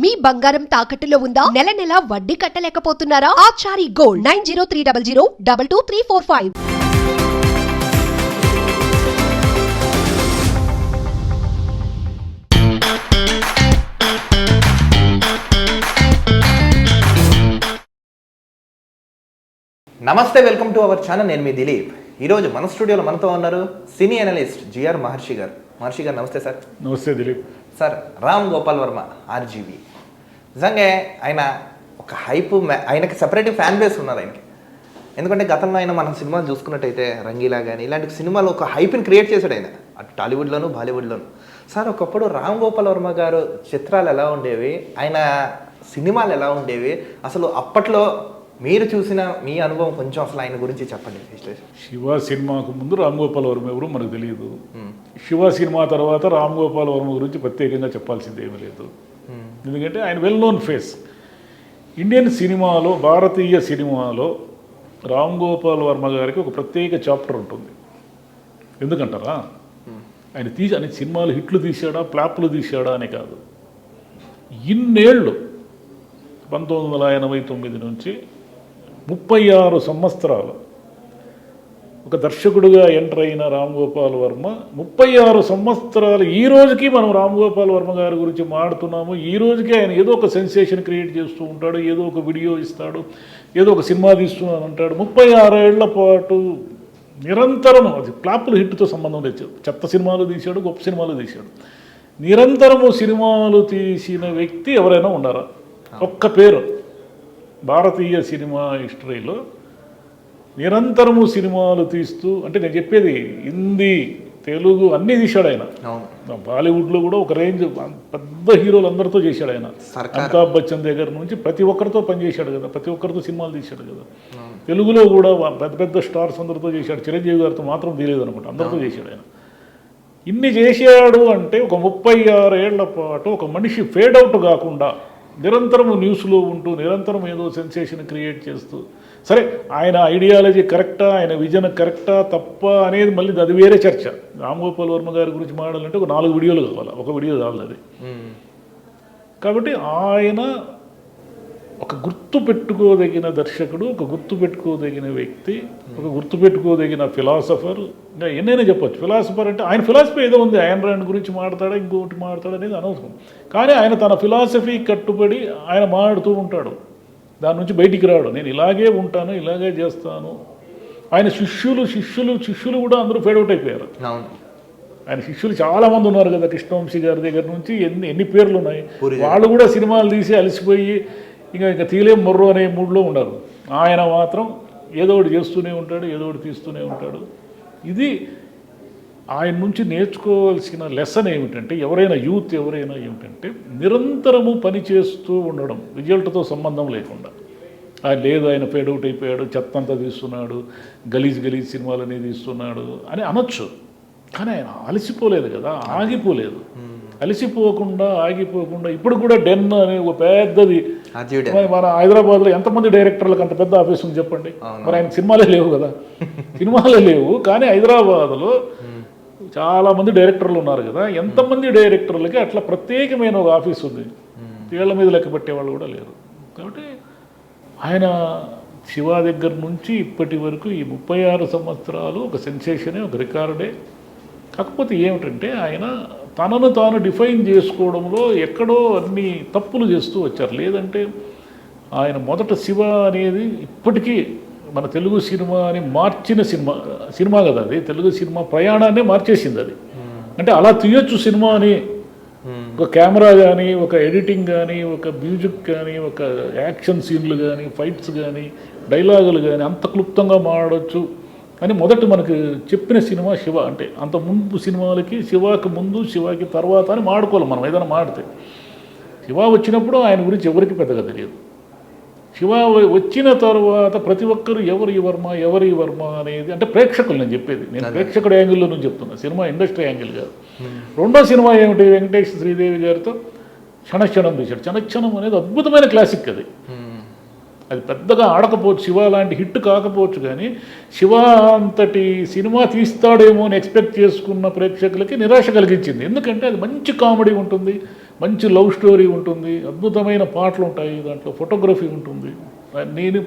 మీ బంగారం తాకట్టులో ఉందా? నెల నెల వడ్డీ కట్టలేకపోతున్నారా? Achari gold nine zero three double zero double two three four five. నమస్తే వెల్కమ్ టు అవర్ ఛానల్. నేను మీ దిలీప్. ఈరోజు మన స్టూడియోలో మనతో ఉన్నారు సినీ అనలిస్ట్ జిఆర్ మహర్షి గారు. మహర్షి గారు నమస్తే సార్. నమస్తే దిలీప్. సార్ రామ్ గోపాల్ వర్మ ఆర్జీవి నిజంగా ఆయన ఒక హైప్ మ్యా- ఆయనకి సెపరేట్ ఫ్యాన్ బేస్ ఉన్నారు ఆయనకి. ఎందుకంటే గతంలో ఆయన మనం సినిమాలు చూసుకున్నట్టయితే రంగీలా కానీ ఇలాంటి సినిమాలు ఒక హైప్ని క్రియేట్ చేశాడు ఆయన. అటు టాలీవుడ్లోను బాలీవుడ్లోను. సార్ ఒకప్పుడు రామ్ గోపాల్ వర్మ గారు చిత్రాలు ఎలా ఉండేవి? ఆయన సినిమాలు ఎలా ఉండేవి? అసలు అప్పట్లో మీరు చూసిన మీ అనుభవం కొంచెం అసలు ఆయన గురించి చెప్పండి విశ్లేషణ శివ సినిమాకు ముందు రామ్ గోపాల్ వర్మ ఎవరు మనకు తెలియదు. శివ సినిమా తర్వాత రామ్ గోపాల్ వర్మ గురించి ప్రత్యేకంగా చెప్పాల్సింది ఏమీ లేదు. ఎందుకంటే ఆయన వెల్ నోన్ ఫేస్ ఇండియన్ సినిమాలో భారతీయ సినిమాలో రామ్ గోపాల్ వర్మ గారికి ఒక ప్రత్యేక చాప్టర్ ఉంటుంది. ఎందుకంటారా? ఆయన తీసి ఆయన సినిమాలు హిట్లు తీశాడా ప్లాప్లు తీశాడా అని కాదు. ఇన్నేళ్ళు పంతొమ్మిది వందల ఎనభై తొమ్మిది నుంచి ముప్పై ఆరు సంవత్సరాలు. ఒక దర్శకుడుగా ఎంటర్ అయిన రామ్ గోపాల్ వర్మ ముప్పై ఆరు సంవత్సరాలు ఈ రోజుకి మనం రామ్ గోపాల్ వర్మ గారి గురించి మాడుతున్నాము ఈ రోజుకి ఆయన ఏదో ఒక సెన్సేషన్ క్రియేట్ చేస్తూ ఉంటాడు ఏదో ఒక వీడియో ఇస్తాడు ఏదో ఒక సినిమా తీస్తున్నాను అంటాడు. ముప్పై ఆరేళ్ళ పాటు నిరంతరం అది ప్లాపుల హిట్తో సంబంధం లేదు. చెత్త సినిమాలు తీశాడు గొప్ప సినిమాలు తీశాడు. నిరంతరము సినిమాలు తీసిన వ్యక్తి ఎవరైనా ఉన్నారా? ఒక్క పేరు. భారతీయ సినిమా హిస్టరీలో నిరంతరము సినిమాలు తీస్తూ అంటే నేను చెప్పేది హిందీ తెలుగు అన్నీ తీశాడు ఆయన. బాలీవుడ్లో కూడా ఒక రేంజ్ పెద్ద హీరోలు అందరితో చేశాడు ఆయన. అమితాబ్ బచ్చన్ దగ్గర నుంచి ప్రతి ఒక్కరితో పనిచేశాడు కదా ప్రతి ఒక్కరితో సినిమాలు తీశాడు కదా. తెలుగులో కూడా పెద్ద పెద్ద స్టార్స్ అందరితో చేశాడు. చిరంజీవి గారితో మాత్రం తెలియదు అనుకుంటా అందరితో చేశాడు ఆయన. ఇన్ని చేశాడు అంటే ఒక ముప్పై ఆరేళ్ళ పాటు ఒక మనిషి ఫేడ్ అవుట్ కాకుండా నిరంతరం న్యూస్లో ఉంటూ నిరంతరం ఏదో సెన్సేషన్ క్రియేట్ చేస్తూ సరే ఆయన ఐడియాలజీ కరెక్టా ఆయన విజన్ కరెక్టా తప్ప అనేది మళ్ళీ అది వేరే చర్చ. రామ్ గోపాల్ వర్మ గారి గురించి మాట్లాడాలంటే ఒక నాలుగు వీడియోలు కావాలి? ఒక వీడియో కావాలి అది. కాబట్టి ఆయన ఒక గుర్తు పెట్టుకోదగిన దర్శకుడు ఒక గుర్తు పెట్టుకోదగిన వ్యక్తి ఒక గుర్తు పెట్టుకోదగిన ఫిలాసఫర్ ఇంకా ఎన్నైనా చెప్పొచ్చు. ఫిలాసఫర్ అంటే ఆయన ఫిలాసఫీ ఏదో ఉంది. ఆయన రాండ్ గురించి మాడతాడా ఇంకొకటి మాడతాడా అనేది అనవసరం. కానీ ఆయన తన ఫిలాసఫీ కట్టుబడి ఆయన మాడుతూ ఉంటాడు. దాని నుంచి బయటికి రాడు. నేను ఇలాగే ఉంటాను ఇలాగే చేస్తాను. ఆయన శిష్యులు శిష్యులు శిష్యులు కూడా అందరూ ఫేడౌట్ అయిపోయారు. ఆయన శిష్యులు చాలా మంది ఉన్నారు కదా కృష్ణవంశీ గారి దగ్గర నుంచి ఎన్ని ఎన్ని పేర్లు ఉన్నాయి. వాళ్ళు కూడా సినిమాలు తీసి అలసిపోయి ఇంకా ఇంకా తీలేం మొర్రు అనే మూడ్లో ఉండరు. ఆయన మాత్రం ఏదో ఒకటి చేస్తూనే ఉంటాడు ఏదో ఒకటి తీస్తూనే ఉంటాడు. ఇది ఆయన నుంచి నేర్చుకోవాల్సిన లెసన్ ఏమిటంటే ఎవరైనా యూత్ ఎవరైనా ఏమిటంటే నిరంతరము పని చేస్తూ ఉండడం రిజల్ట్తో సంబంధం లేకుండా. ఆయన లేదు ఆయన ఫేడ్ అవుట్ అయిపోయాడు చెత్త అంతా తీస్తున్నాడు గలీజ్ గలీజ్ సినిమాలన్నీ తీస్తున్నాడు అని అనొచ్చు. కానీ ఆయన అలసిపోలేదు కదా ఆగిపోలేదు. అలసిపోకుండా ఆగిపోకుండా ఇప్పుడు కూడా డెన్ అనే ఒక పెద్దది మన హైదరాబాద్లో ఎంతమంది డైరెక్టర్లకు అంత పెద్ద ఆఫీస్ ఉంది చెప్పండి మరి ఆయన సినిమాలే లేవు కదా. సినిమాలే లేవు కానీ హైదరాబాద్లో చాలా మంది డైరెక్టర్లు ఉన్నారు కదా. ఎంతమంది డైరెక్టర్లకి అట్లా ప్రత్యేకమైన ఒక ఆఫీస్ ఉంది. వీళ్ళ మీద లెక్క పెట్టే వాళ్ళు కూడా లేరు. కాబట్టి ఆయన శివ దగ్గర నుంచి ఇప్పటి వరకు ఈ ముప్పై ఆరు సంవత్సరాలు ఒక సెన్సేషనే ఒక రికార్డే. కాకపోతే ఏమిటంటే ఆయన తనను తాను డిఫైన్ చేసుకోవడంలో ఎక్కడో అన్ని తప్పులు చేస్తూ వచ్చారు. లేదంటే ఆయన మొదట శివ అనేది ఇప్పటికీ మన తెలుగు సినిమాని మార్చిన సినిమా సినిమా కదా అది. తెలుగు సినిమా ప్రయాణాన్ని మార్చేసింది అది. అంటే అలా తీయొచ్చు సినిమా అని. ఒక కెమెరా కానీ ఒక ఎడిటింగ్ కానీ ఒక మ్యూజిక్ కానీ ఒక యాక్షన్ సీన్లు కానీ ఫైట్స్ కానీ డైలాగులు కానీ అంత క్లుప్తంగా మాడవచ్చు అని మొదట మనకు చెప్పిన సినిమా శివ అంటే అంత ముందు సినిమాలకి శివాకి ముందు శివాకి తర్వాత అని మాడుకోవాలి మనం ఏదైనా మాడితే. శివ వచ్చినప్పుడు ఆయన గురించి ఎవరికి పెద్దగా తెలియదు. శివ వచ్చిన తర్వాత ప్రతి ఒక్కరు ఎవరు ఈ వర్మ ఎవరు వర్మ అనేది అంటే ప్రేక్షకులు నేను చెప్పేది. నేను ప్రేక్షకుడు యాంగిల్లో నుంచి చెప్తున్నా సినిమా ఇండస్ట్రీ యాంగిల్ కాదు. రెండో సినిమా ఏమిటి? వెంకటేష్ శ్రీదేవి గారితో క్షణక్షణం తీశాడు. క్షణక్షణం అనేది అద్భుతమైన క్లాసిక్ అది. అది పెద్దగా ఆడకపోవచ్చు శివ లాంటి హిట్ కాకపోవచ్చు కానీ శివ అంతటి సినిమా తీస్తాడేమో అని ఎక్స్పెక్ట్ చేసుకున్న ప్రేక్షకులకి నిరాశ కలిగించింది. ఎందుకంటే అది మంచి కామెడీ ఉంటుంది మంచి లవ్ స్టోరీ ఉంటుంది అద్భుతమైన పాటలు ఉంటాయి దాంట్లో ఫోటోగ్రఫీ ఉంటుంది. నేను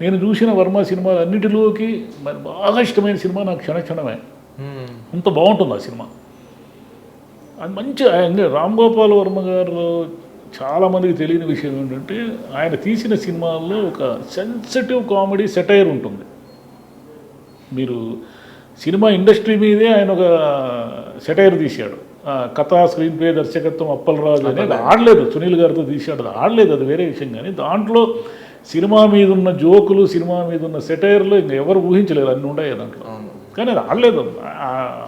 నేను చూసిన వర్మ సినిమాలు అన్నిటిలోకి మరి బాగా ఇష్టమైన సినిమా నాకు క్షణక్షణమే. అంత బాగుంటుంది ఆ సినిమా. అది మంచి రామ్ గోపాల్ వర్మ గారు చాలామందికి తెలియని విషయం ఏంటంటే ఆయన తీసిన సినిమాల్లో ఒక సెన్సిటివ్ కామెడీ సెటైర్ ఉంటుంది. మీరు సినిమా ఇండస్ట్రీ మీదే ఆయన ఒక సెటైర్ తీశాడు. కథా స్క్రీన్ ప్లే దర్శకత్వం అప్పలరాజు అనేది ఆడలేదు. సునీల్ గారితో తీశాడు. అది ఆడలేదు. అది వేరే విషయం. కానీ దాంట్లో సినిమా మీద ఉన్న జోకులు సినిమా మీద ఉన్న సెటైర్లు ఇంకా ఎవరు ఊహించలేరు. అన్ని ఉన్నాయి దాంట్లో. కానీ అది ఆడలేదు.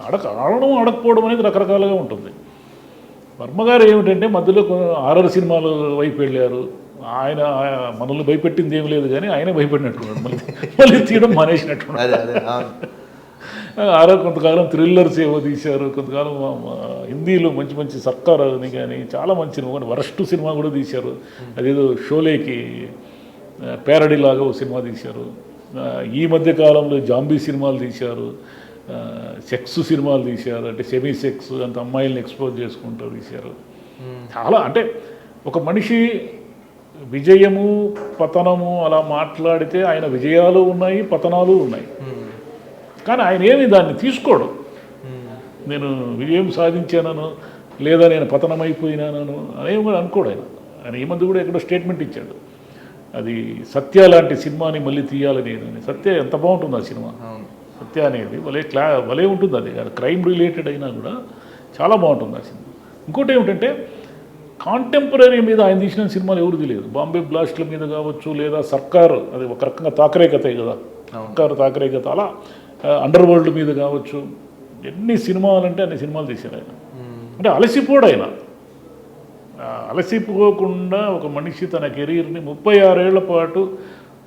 అడక ఆడడం అడకపోవడం అనేది రకరకాలుగా ఉంటుంది. వర్మ గారు ఏమిటంటే మధ్యలో ఆరర్ సినిమాలు వైపు వెళ్ళారు. ఆయన మనల్ని భయపెట్టింది ఏం లేదు కానీ ఆయనే భయపడినట్టున్నాడు మళ్ళీ మళ్ళీ తీయడం మానేసినట్టున్నాడు. అదే అదే అవును. ఆరో కొంతకాలం థ్రిల్లర్స్ ఏవో తీశారు. కొంతకాలం హిందీలో మంచి మంచి సర్కార్ అని కానీ చాలా మంచి సినిమా వరస్ట్ సినిమా కూడా తీశారు. అదేదో షోలేకి పేరడీ లాగా ఒక సినిమా తీశారు. ఈ మధ్య కాలంలో జాంబీ సినిమాలు తీశారు. సెక్స్ సినిమాలు తీశారు. అంటే సెమీ సెక్స్ అంత అమ్మాయిల్ని ఎక్స్పోజ్ చేసుకుంటూ తీశారు. చాలా అంటే ఒక మనిషి విజయము పతనము అలా మాట్లాడితే ఆయన విజయాలు ఉన్నాయి పతనాలు ఉన్నాయి. కానీ ఆయన ఏమి దాన్ని తీసుకోడు. నేను విజయం సాధించానను లేదా నేను పతనమైపోయినానను అనేవి కూడా అనుకోడు ఆయన. ఆయన ఈ మధ్య కూడా ఎక్కడో స్టేట్మెంట్ ఇచ్చాడు. అది సత్య లాంటి సినిమాని మళ్ళీ తీయాలి నేను అని. సత్య ఎంత బాగుంటుంది ఆ సినిమా. సత్య అనేది భలే క్లా భలే ఉంటుంది అది. క్రైమ్ రిలేటెడ్ అయినా కూడా చాలా బాగుంటుంది ఆ సినిమా. ఇంకోటి ఏమిటంటే కాంటెంపరీ మీద ఆయన తీసిన సినిమాలు ఎవరు తెలియదు బాంబే బ్లాస్ట్ల మీద కావచ్చు లేదా సర్కార్ అది ఒక రకంగా తాకరే కథే కదా. సర్కార్ తాకరే కథ. అలా అండర్ వరల్డ్ మీద కావచ్చు ఎన్ని సినిమాలు అంటే అన్ని సినిమాలు తీశారు ఆయన. అంటే అలసిపోడు ఆయన. అలసిపోకుండా ఒక మనిషి తన కెరీర్ని ముప్పై ఆరేళ్ళ పాటు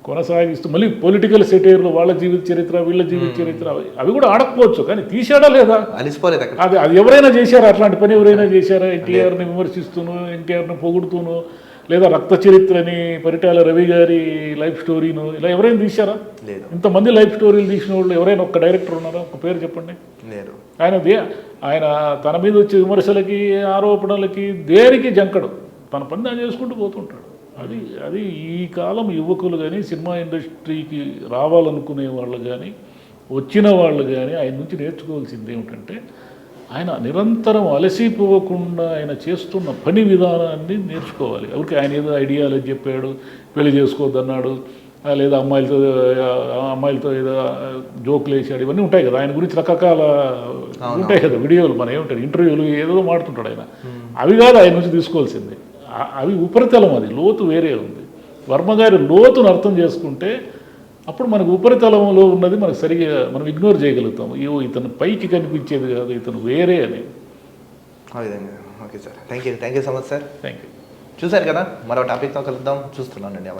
కొనసాగిస్తూ మళ్ళీ పొలిటికల్ సెటైర్లు వాళ్ళ జీవిత చరిత్ర వీళ్ళ జీవిత చరిత్ర అవి- కూడా ఆడకపోవచ్చు కానీ తీసాడా లేదా? అలిసిపోలేదు అది అది ఎవరైనా చేశారా? అట్లాంటి పని ఎవరైనా చేశారా? ఎన్టీఆర్ని విమర్శిస్తూను ఎన్టీఆర్ని పొగుడుతూను లేదా రక్త చరిత్రని పరిటాల రవి గారి లైఫ్ స్టోరీను ఇలా ఎవరైనా తీశారా? లేదు. ఇంతమంది లైఫ్ స్టోరీలు తీసిన వాళ్ళు ఎవరైనా ఒక్క డైరెక్టర్ ఉన్నారా? ఒక పేరు చెప్పండి. లేరు ఆయన ఆయన తన మీద వచ్చే విమర్శలకి ఆరోపణలకి దేనికి జంకడు? తన పని చేసుకుంటూ పోతుంటాడు. అది అది ఈ కాలం యువకులు కానీ సినిమా ఇండస్ట్రీకి రావాలనుకునే వాళ్ళు కానీ వచ్చిన వాళ్ళు కానీ ఆయన నుంచి నేర్చుకోవాల్సింది ఏమిటంటే ఆయన నిరంతరం అలసిపోకుండా ఆయన చేస్తున్న పని విధానాన్ని నేర్చుకోవాలి. ఎవరికి ఆయన ఏదో ఐడియాలు చెప్పాడు పెళ్ళి చేసుకోవద్దన్నాడు లేదా అమ్మాయిలతో అమ్మాయిలతో ఏదో జోకులు వేసాడు ఇవన్నీ ఉంటాయి కదా. ఆయన గురించి రకరకాల ఉంటాయి కదా వీడియోలు. మన ఏముంటాయి ఇంటర్వ్యూలు ఏదో మాడుతుంటాడు ఆయన. అవి కాదు ఆయన నుంచి తీసుకోవాల్సింది. అవి ఉపరితలం అది లోతు వేరే ఉంది. వర్మ గారి లోతును అర్థం చేసుకుంటే అప్పుడు మనకు ఉపరితలంలో ఉన్నది మనకు సరిగా మనం ఇగ్నోర్ చేయగలుగుతాం అయ్యో ఇతను పైకి కనిపించేది కాదు ఇతను వేరే అని. ఆ విధంగా. Okay sir. Thank you thank you so much sir thank you చూశారు కదా? మరో టాపిక్తో కలుద్దాం. చూస్తున్నానండి.